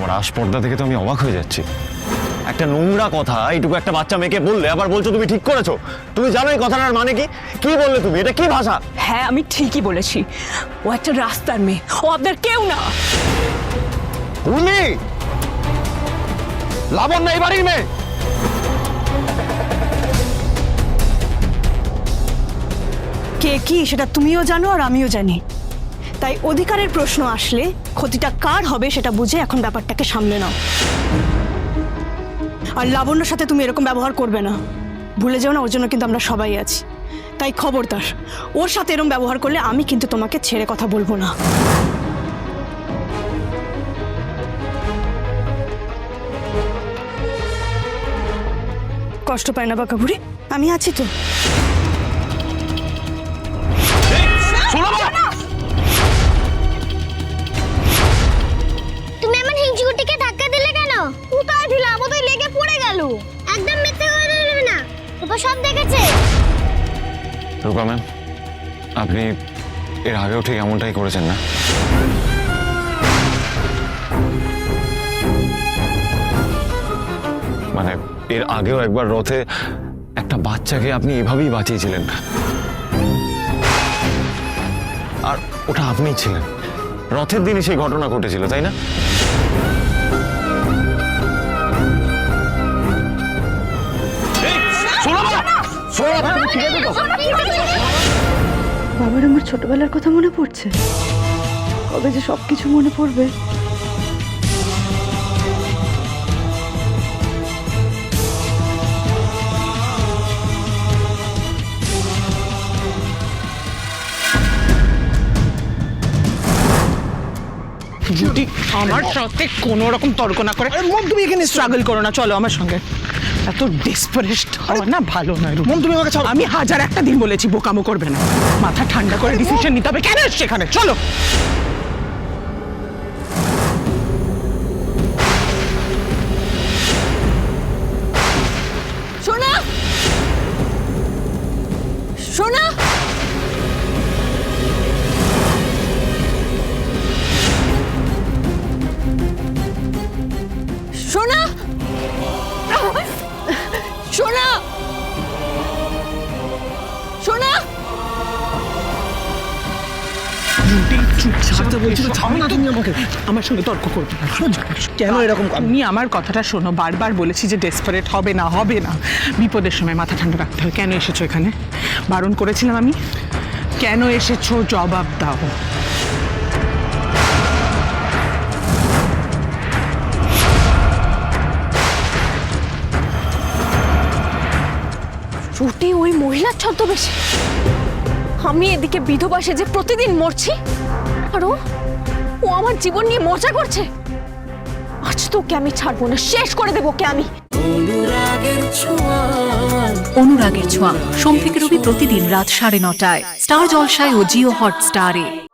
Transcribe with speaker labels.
Speaker 1: তোমার আশপর্দা থেকে তো আমি অবাক হয়ে যাচ্ছি। একটা নোংরা কথা এইটুকু একটা বাচ্চা মেয়েকে বললে আবার বলছো তুমি ঠিক করেছ। তুমি জানো এই কথাটার মানে কি? কি বললে তুমি? এটা কি ভাষা?
Speaker 2: হ্যাঁ আমি ঠিকই বলেছি। ও একটা রাস্তার মেয়ে। ও আপনার কেউ না।
Speaker 1: উর্মি লাবণ্য এই বাড়ির মেয়ে।
Speaker 3: কে কি সেটা তুমিও জানো আর আমিও জানি। তাই অধিকারের প্রশ্ন আসলে ক্ষতিটা কার হবে সেটা বুঝে এখন ব্যাপারটাকে সামলে নাও। আর লাবণ্যর সাথে তুমি এরকম ব্যবহার করবে না। ভুলে যেও না, ওর জন্য কিন্তু আমরা সবাই আছি। তাই খবরদার, ওর সাথে এরকম ব্যবহার করলে আমি কিন্তু তোমাকে ছেড়ে কথা বলব না। কষ্ট পায় না বাঁকা বুড়ি? আমি আছি তো।
Speaker 4: রূপা
Speaker 1: রূপা ম্যাম আপনি এর আগেও ঠিক এমনটাই করেছেন না? মানে এর আগেও একবার রথে একটা বাচ্চাকে আপনি এভাবেই বাঁচিয়েছিলেন। আর ওটা আপনিই ছিলেন। রথের দিনই সেই ঘটনা ঘটেছিল, তাই না?
Speaker 3: বাবার আমার ছোটবেলার কথা মনে পড়ছে। কবে যে সব কিছু মনে পড়বে।
Speaker 5: জুটি আমার সাথে কোনো রকম তর্ক না করে। মন তুমি এখানে স্ট্রাগল করো না চলো আমার সঙ্গে। এত ডেসপারেট হওয়া না ভালো নয় মন তুমি আমাকে আমি হাজার একটা দিন বলেছি বোকামো করবে না। মাথা ঠান্ডা করে ডিসিশন নিতে হবে। কেন এসছে এখানে? চলো।
Speaker 2: সোনা সোনা সোনা সোনা! সোনা!
Speaker 5: আমার সঙ্গে তর্ক করবে কেন এরকম আমার কথাটা শোনো বারবার বলেছি যে ডেসপারেট হবে না হবে না। বিপদের সময় মাথা ঠান্ডা রাখতে হবে। কেন এসেছ এখানে? বারণ করেছিলাম আমি। কেন এসেছ? জবাব দাও।
Speaker 2: রুটি ওই মহিলার ছদ্মবেশে। আমি এদিকে বিধবা যে প্রতিদিন মরছি আর ও ও আমার জীবন নিয়ে মজা করছে। আজ তোকে আমি ছাড়বো না শেষ করে দেবো ওকে আমি।
Speaker 6: অনুরাগের ছোঁয়া সোম থেকে রবি প্রতিদিন রাত সাড়ে নটায়। স্টার জলসায় ও জিও হটস্টারে।